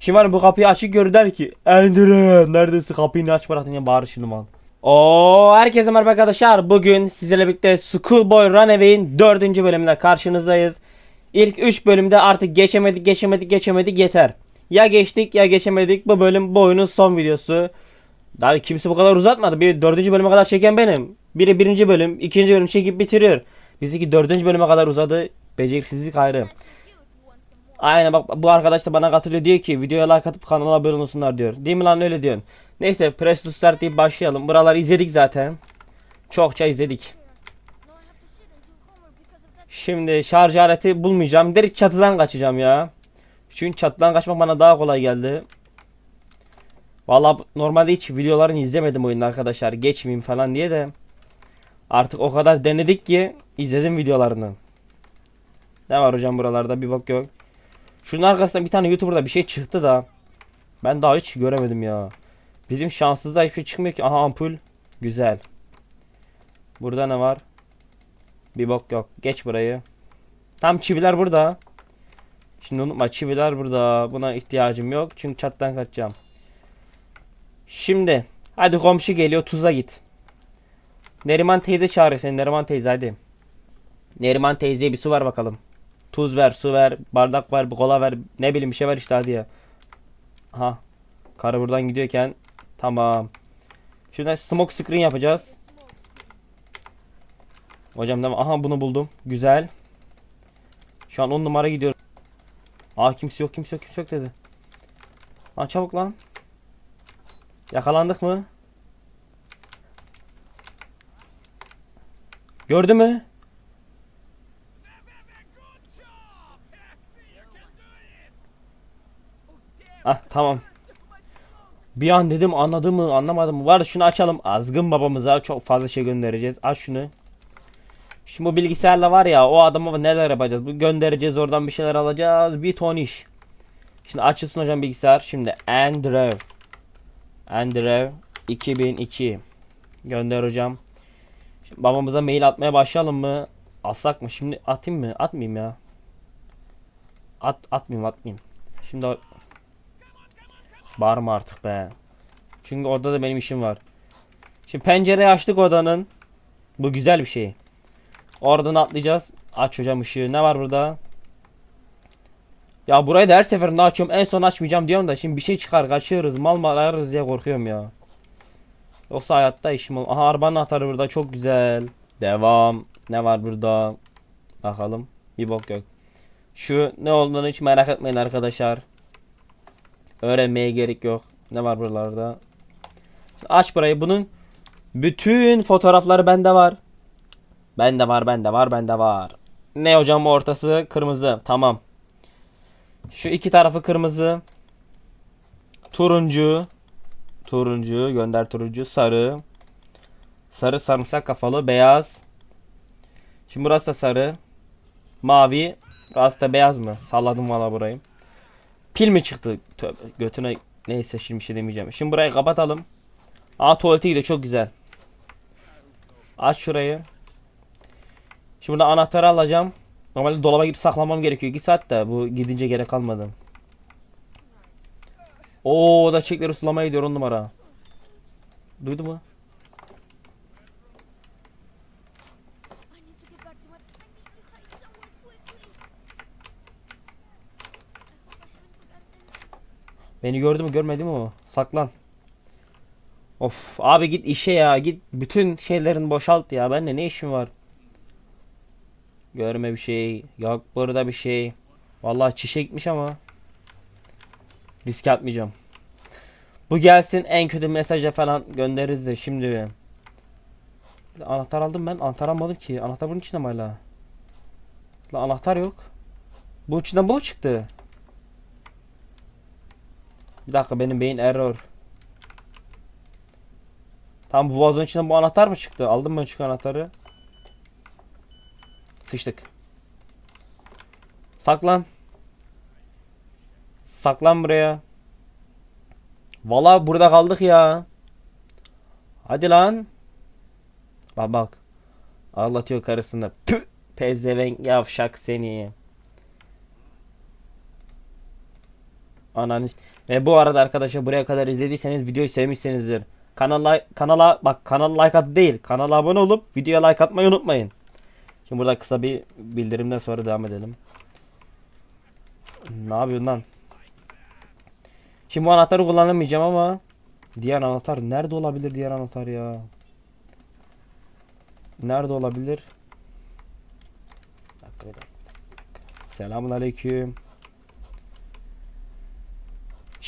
Şimdi bu kapıyı açık görür der ki Endre neredesin kapıyı aç bıraktın ya bağır şimdi mal. Oo herkese merhaba arkadaşlar. Bugün sizlerle birlikte Schoolboy Runaway'in 4. bölümünde karşınızdayız. İlk 3 bölümde artık geçemedik geçemedik geçemedik yeter. Ya geçtik ya geçemedik. Bu bölüm bu oyunun son videosu. Daha kimse bu kadar uzatmadı. Bir dördüncü bölüme kadar çeken benim. Biri birinci bölüm, ikinci bölüm çekip bitiriyor. Bizimki dördüncü bölüme kadar uzadı. Beceriksizlik ayrı. Aynen bak bu arkadaş da bana katılıyor diyor ki videoya like atıp kanala abone olsunlar diyor. Değil mi lan öyle diyorsun. Neyse press to start deyip başlayalım. Buraları izledik zaten. Çokça izledik. Şimdi şarj aleti bulmayacağım. Direkt çatıdan kaçacağım ya. Çünkü çatıdan kaçmak bana daha kolay geldi. Valla normalde hiç videolarını izlemedim oyunun arkadaşlar. Geçmeyeyim falan diye de. Artık o kadar denedik ki izledim videolarını. Ne var hocam buralarda bir bak yok. Şunun arkasında bir tane YouTuber'da bir şey çıktı da. Ben daha hiç göremedim ya. Bizim şanssızda hiçbir şey çıkmıyor ki. Aha ampul. Güzel. Burada ne var? Bir bok yok. Geç burayı. Tam çiviler burada. Şimdi unutma çiviler burada. Buna ihtiyacım yok. Çünkü çattan kaçacağım. Şimdi. Hadi komşu geliyor. Tuza git. Neriman teyze çağırıyor seni. Neriman teyze hadi. Neriman teyzeye bir su ver bakalım. Tuz ver, su ver, bardak ver, kola ver. Ne bileyim bir şey ver işte hadi ya. Ha. Karı buradan gidiyorken. Tamam. Şimdi smoke screen yapacağız. Hocam tamam. Aha bunu buldum. Güzel. Şu an 10 numara gidiyor. Aa kimse yok kimse yok kimse yok dedi. Lan çabuk lan. Yakalandık mı? Gördü mü? Ah tamam. Bir an dedim anladı mı anlamadım mı? Var şunu açalım. Azgın babamıza çok fazla şey göndereceğiz. Aç şunu. Şimdi bu bilgisayarla var ya o adama neler yapacağız? Bu göndereceğiz oradan bir şeyler alacağız. Bir ton iş. Şimdi açılsın hocam bilgisayar. Şimdi Andrew. Andrew 2002. Gönder hocam. Şimdi babamıza mail atmaya başlayalım mı? Atsak mı? Şimdi atayım mı? Atmayayım ya. At atmayayım atmayayım. Şimdi Bağırma artık be. Çünkü orada da benim işim var. Şimdi pencereyi açtık odanın. Bu güzel bir şey. Oradan atlayacağız. Aç hocam ışığı. Ne var burada? Ya burayı da her seferinde açıyorum. En son açmayacağım diyorum da şimdi bir şey çıkar kaçırırız. Mal mal ararız diye korkuyorum ya. Yoksa hayatta işim ol. Aha arabanın anahtarı burada çok güzel. Devam. Ne var burada? Bakalım. Bir bok yok. Şu ne olduğunu hiç merak etmeyin arkadaşlar. Öğrenmeye gerek yok. Ne var buralarda? Aç burayı. Bunun bütün fotoğrafları bende var. Bende var, bende var, bende var. Ne hocam ortası kırmızı. Tamam. Şu iki tarafı kırmızı. Turuncu. Turuncu. Gönder turuncu. Sarı. Sarı sarımsak kafalı. Beyaz. Şimdi burası da sarı. Mavi. Burası da beyaz mı? Salladım valla burayı. Pil mi çıktı? Tövbe götüne neyse şimdi bir şey demeyeceğim. Şimdi burayı kapatalım. Aa tuvalete gidiyor çok güzel. Aç şurayı. Şimdi burada anahtarı alacağım. Normalde dolaba gidip saklamam gerekiyor. Git saat de bu gidince gerek kalmadı. Oo da çiçekleri sulamaya gidiyor on numara. Duydu mu? Beni gördü mü görmedi mi o? Saklan. Of abi git işe ya git bütün şeylerin boşalt ya bende ne işim var? Görme bir şey yok burada bir şey. Vallahi çişe gitmiş ama. Risk atmayacağım. Bu gelsin en kötü mesaja falan göndeririz de şimdi. Anahtar aldım ben anahtar almadım ki. Anahtar bunun içinde mi hala? La anahtar yok. Bu içinden bu mu çıktı? Bir dakika benim beyin error. Tam bu vazonun içinden bu anahtar mı çıktı? Aldım ben çünkü anahtarı. Sıçtık. Saklan. Saklan buraya. Valla burada kaldık ya. Hadi lan. Bak bak. Ağlatıyor karısını. Püh. Pezevenk yavşak seni. Ananız. Ve bu arada arkadaşlar buraya kadar izlediyseniz videoyu sevmişsinizdir. Kanala kanala bak kanala like at değil. Kanala abone olup videoya like atmayı unutmayın. Şimdi burada kısa bir bildirimden sonra devam edelim. Ne yapıyorsun lan? Şimdi bu anahtarı kullanamayacağım ama diğer anahtar nerede olabilir diğer anahtar ya? Nerede olabilir? Selamun aleyküm.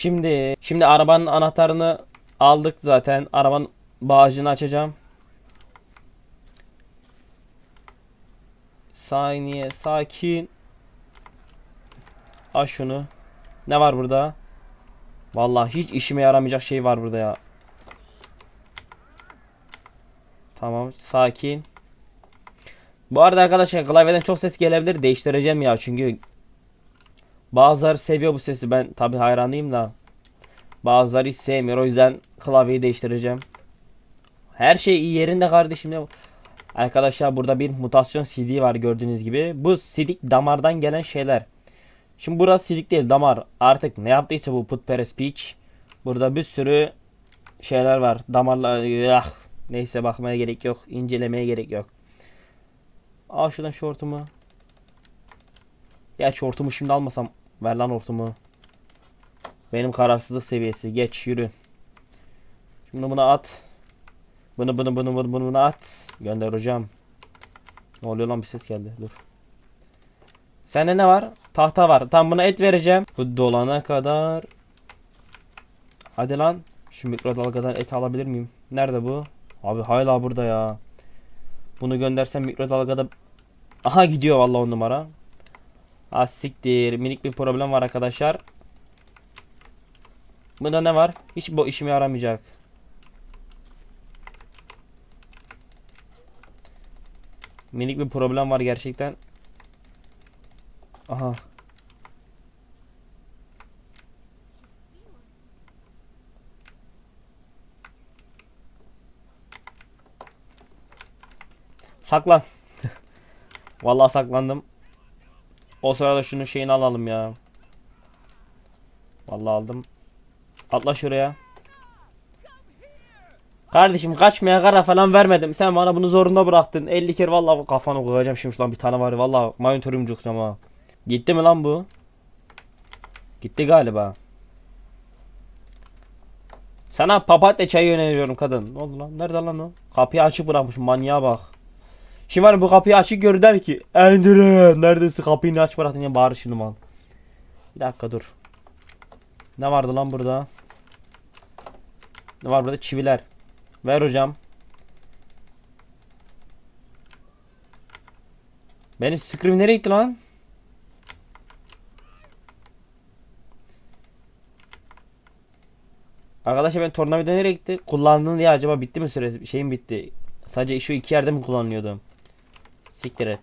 Şimdi şimdi arabanın anahtarını aldık zaten. Arabanın bağcını açacağım. Saniye sakin. Aç şunu. Ne var burada? Vallahi hiç işime yaramayacak şey var burada ya. Tamam sakin. Bu arada arkadaşlar klavyeden çok ses gelebilir. Değiştireceğim ya çünkü bazıları seviyor bu sesi. Ben tabi hayranıyım da. Bazıları hiç sevmiyor. O yüzden klavyeyi değiştireceğim. Her şey iyi yerinde kardeşim ya. Arkadaşlar burada bir mutasyon CD var gördüğünüz gibi. Bu sidik damardan gelen şeyler. Şimdi burası sidik değil damar. Artık ne yaptıysa bu putperest peach. Burada bir sürü şeyler var. Damarla ah, neyse bakmaya gerek yok. incelemeye gerek yok. Al şuradan şortumu. Geç şortumu şimdi almasam. Ver lan hortumu. Benim kararsızlık seviyesi. Geç yürü. Şimdi bunu at. Bunu bunu bunu bunu bunu, bunu at. Gönder hocam. Ne oluyor lan bir ses geldi. Dur. Sende ne var? Tahta var. Tam buna et vereceğim. Bu dolana kadar. Hadi lan. Şu mikrodalgadan et alabilir miyim? Nerede bu? Abi hala burada ya. Bunu göndersem mikrodalgada Aha gidiyor vallahi on numara. Ha siktir. Minik bir problem var arkadaşlar. Bunda ne var? Hiç bu işime yaramayacak. Minik bir problem var gerçekten. Aha. Saklan. Vallahi saklandım. O sırada şunun şeyini alalım ya. Vallahi aldım. Atla şuraya. Kardeşim kaçmaya kara falan vermedim. Sen bana bunu zorunda bıraktın. 50 kere vallahi kafanı koyacağım şimdi şuradan bir tane var. Vallahi monitörüm cukacağım ha. Gitti mi lan bu? Gitti galiba. Sana papatya çayı öneriyorum kadın. Ne oldu lan? Nerede lan o? Kapıyı açık bırakmış manyağa bak. Şimdi var bu kapıyı açık görür der ki Endre neredesin kapıyı aç bıraktın ya bağır şimdi mal. Bir dakika dur. Ne vardı lan burada? Ne var burada? Çiviler. Ver hocam. Benim scream nereye gitti lan? Arkadaşlar ben tornavida nereye gitti? Kullandın diye acaba bitti mi süresi? Şeyim bitti. Sadece şu iki yerde mi kullanıyordum? Siktir et.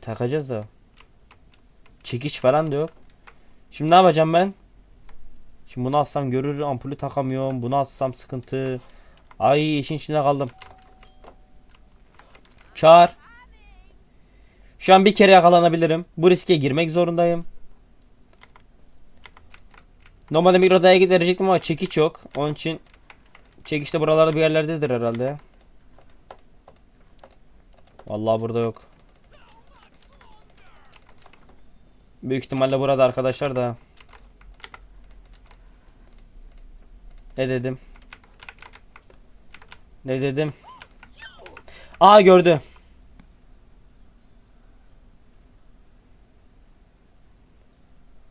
Takacağız da. Çekiç falan da yok. Şimdi ne yapacağım ben? Şimdi bunu alsam görür ampulü takamıyorum. Bunu alsam sıkıntı. Ay işin içinde kaldım. Çağır. Şu an bir kere yakalanabilirim. Bu riske girmek zorundayım. Normalde mikrodaya giderecektim ama çekiç yok. Onun için çekiç de buralarda bir yerlerdedir herhalde. Vallahi burada yok. Büyük ihtimalle burada arkadaşlar da. Ne dedim? Ne dedim? Aa gördü.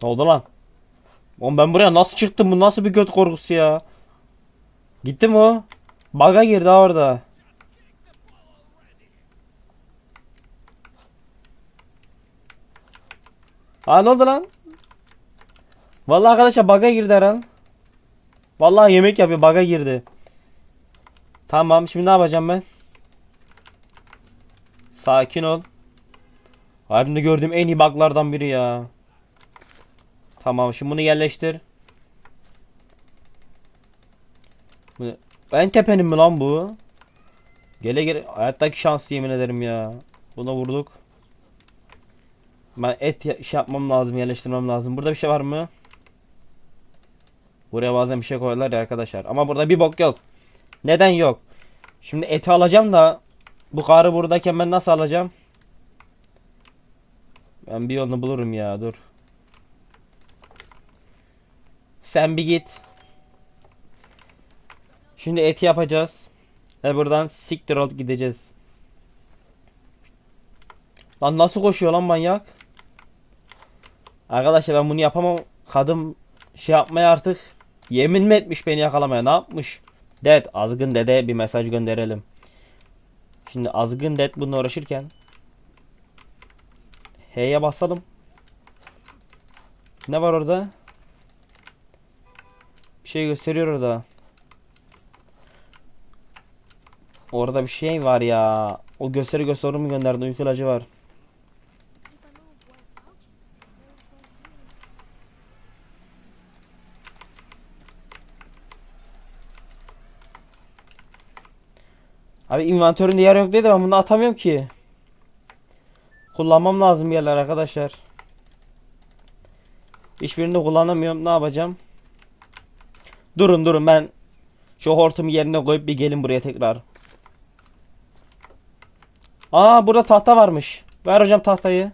Ne oldu lan? Oğlum ben buraya nasıl çıktım? Bu nasıl bir göt korkusu ya? Gitti mi o? Baga girdi orada. Ha ne oldu lan? Vallahi arkadaşlar baga girdi herhal. Vallahi yemek yapıyor baga girdi. Tamam şimdi ne yapacağım ben? Sakin ol. Hayatımda gördüğüm en iyi buglardan biri ya. Tamam şimdi bunu yerleştir. En tepenin mi lan bu? Gele gele hayattaki şans yemin ederim ya. Buna vurduk. Ben et şey yapmam lazım, yerleştirmem lazım. Burada bir şey var mı? Buraya bazen bir şey koyarlar ya arkadaşlar. Ama burada bir bok yok. Neden yok? Şimdi eti alacağım da bu karı buradayken ben nasıl alacağım? Ben bir yolunu bulurum ya dur. Sen bir git. Şimdi eti yapacağız. Ve buradan siktir olup gideceğiz. Lan nasıl koşuyor lan manyak? Arkadaşlar ben bunu yapamam. Kadın şey yapmaya artık yemin mi etmiş beni yakalamaya ne yapmış? Ded azgın dede bir mesaj gönderelim. Şimdi azgın ded bununla uğraşırken H'ye basalım. Ne var orada? Bir şey gösteriyor orada. Orada bir şey var ya. O gösteri gösteri mi gönderdi? Uyku ilacı var. Abi inventöründe yer yok dedi ben bunu atamıyorum ki. Kullanmam lazım yerler arkadaşlar. Hiçbirini kullanamıyorum. Ne yapacağım? Durun durun ben şu hortumu yerine koyup bir gelin buraya tekrar. Aa burada tahta varmış. Ver hocam tahtayı.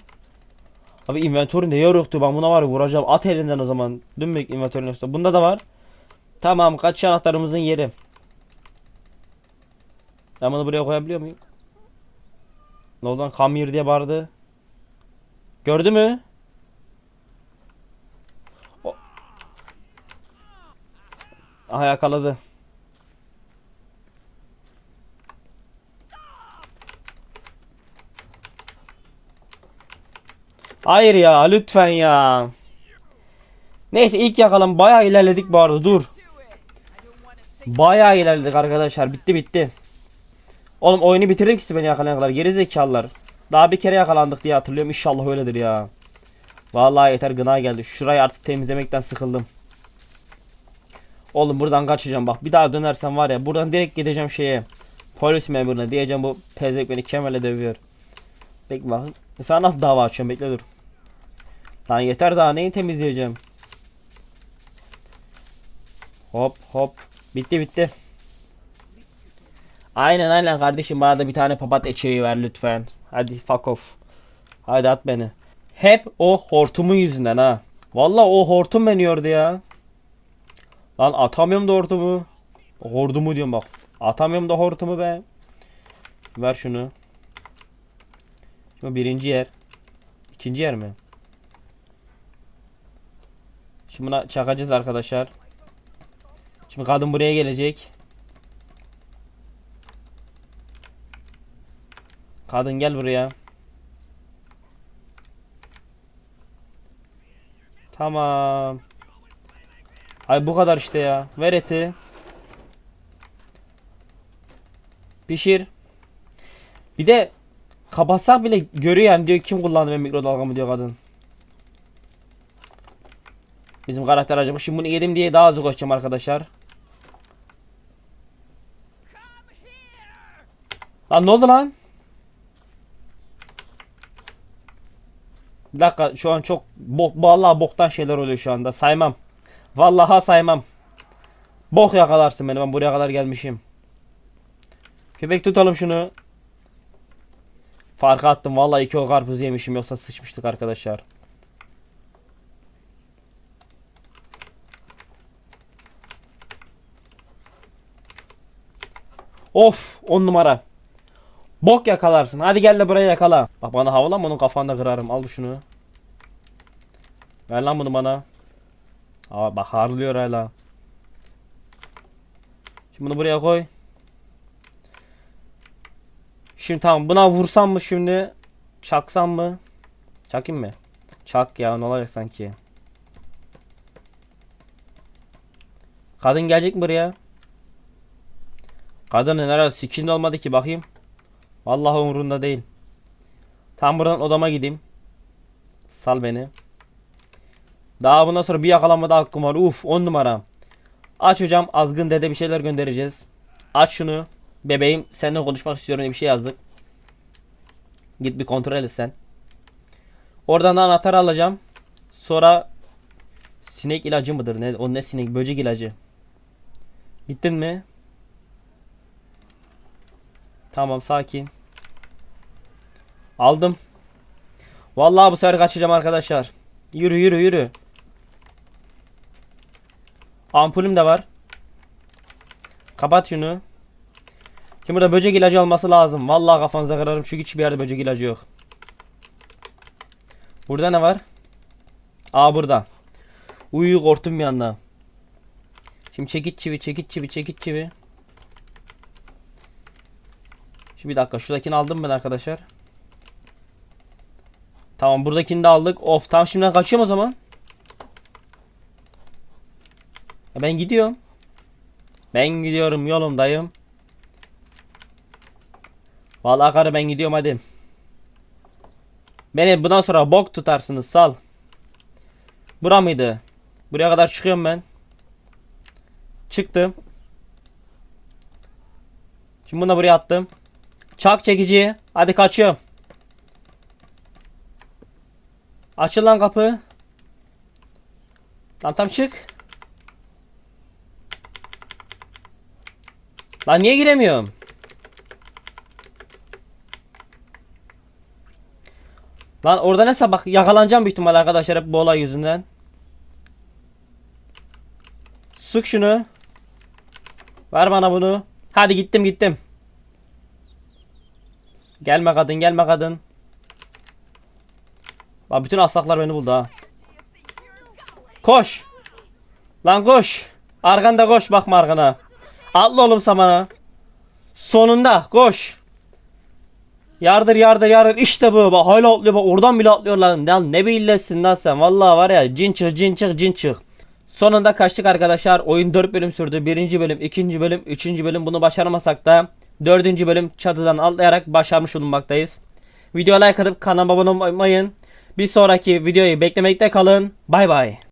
Abi inventöründe yer yoktu. Ben buna var vuracağım. At elinden o zaman. Dönmek inventörün yoksa. Bunda da var. Tamam kaç anahtarımızın yeri. Ben bunu buraya koyabiliyor muyum? Ne oldu lan? Come here diye bağırdı. Gördü mü? O- Aha yakaladı. Hayır ya lütfen ya. Neyse ilk yakalan bayağı ilerledik bu arada dur. Bayağı ilerledik arkadaşlar bitti bitti. Oğlum oyunu bitirdim ki beni yakalayana kadar geri. Daha bir kere yakalandık diye hatırlıyorum inşallah öyledir ya. Vallahi yeter gına geldi. Şurayı artık temizlemekten sıkıldım. Oğlum buradan kaçacağım bak. Bir daha dönersem var ya buradan direkt gideceğim şeye. Polis memuruna diyeceğim bu tezek beni kemerle dövüyor. Bekle bakın. E Sana nasıl dava açıyorum bekle dur. Lan yeter daha neyi temizleyeceğim. Hop hop. Bitti bitti. Aynen aynen kardeşim bana da bir tane papat eçeği ver lütfen. Hadi fuck off. Hadi at beni. Hep o hortumun yüzünden ha. Vallahi o hortum beni yordu ya. Lan atamıyorum da hortumu. Hordumu diyorum bak. Atamıyorum da hortumu be. Ver şunu. Şimdi birinci yer. İkinci yer mi? Şimdi buna çakacağız arkadaşlar. Şimdi kadın buraya gelecek. Kadın gel buraya. Tamam. Ay bu kadar işte ya. Ver eti. Pişir. Bir de kapatsak bile görüyor yani diyor kim kullandı benim mikrodalgamı diyor kadın. Bizim karakter acaba şimdi bunu yedim diye daha hızlı koşacağım arkadaşlar. Lan ne oldu lan? Bir dakika şu an çok bok vallahi boktan şeyler oluyor şu anda. Saymam. Vallahi saymam. Bok yakalarsın beni ben buraya kadar gelmişim. Köpek tutalım şunu. Farkı attım vallahi iki o karpuz yemişim yoksa sıçmıştık arkadaşlar. Of on numara. Bok yakalarsın. Hadi gel de buraya yakala. Bak bana havalan bunun kafanda kırarım. Al şunu. Ver lan bunu bana. Aa bak harlıyor hala. Şimdi bunu buraya koy. Şimdi tamam buna vursam mı şimdi? Çaksam mı? Çakayım mı? Çak ya ne olacak sanki? Kadın gelecek mi buraya? Kadının herhalde sikinde olmadı ki bakayım. Vallahi umurunda değil. Tam buradan odama gideyim. Sal beni. Daha bundan sonra bir yakalanma daha hakkım var. Uf 10 numara. Aç hocam azgın dede bir şeyler göndereceğiz. Aç şunu. Bebeğim seninle konuşmak istiyorum diye bir şey yazdık. Git bir kontrol et sen. Oradan da anahtarı alacağım. Sonra sinek ilacı mıdır? Ne o ne sinek? Böcek ilacı. Gittin mi? Tamam sakin. Aldım. Vallahi bu sefer kaçacağım arkadaşlar. Yürü yürü yürü. Ampulüm de var. Kapat şunu. Şimdi burada böcek ilacı olması lazım. Vallahi kafanıza kırarım. Şu hiçbir yerde böcek ilacı yok. Burada ne var? Aa burada. Uyu korktum bir anda. Şimdi çekiç çivi, çekiç çivi, çekiç çivi. Şimdi bir dakika şuradakini aldım ben arkadaşlar. Tamam buradakini de aldık. Of tamam şimdiden kaçıyorum o zaman. Ben gidiyorum. Ben gidiyorum yolumdayım. Vallahi karı ben gidiyorum hadi. Beni bundan sonra bok tutarsınız sal. Bura mıydı? Buraya kadar çıkıyorum ben. Çıktım. Şimdi bunu da buraya attım. Çak çekici. Hadi kaçıyorum. Açıl lan kapı. Lan tam çık. Lan niye giremiyorum? Lan orada ne sabah yakalanacağım büyük ihtimal arkadaşlar hep bu olay yüzünden. Sık şunu. Ver bana bunu. Hadi gittim gittim. Gelme kadın gelme kadın. Bak bütün aslaklar beni buldu ha. Koş. Lan koş. Arkanda koş bakma arkana. Atla oğlum samana. Sonunda koş. Yardır yardır yardır işte bu bak hala atlıyor bak oradan bile atlıyor lan. lan ne bilirsin lan sen vallahi var ya cin çık cin çık cin çık. Sonunda kaçtık arkadaşlar. Oyun 4 bölüm sürdü. Birinci bölüm, ikinci bölüm, üçüncü bölüm bunu başaramasak da dördüncü bölüm çatıdan atlayarak başarmış bulunmaktayız. Videoya like atıp kanalıma abone olmayı unutmayın. Bir sonraki videoyu beklemekte kalın. Bay bay.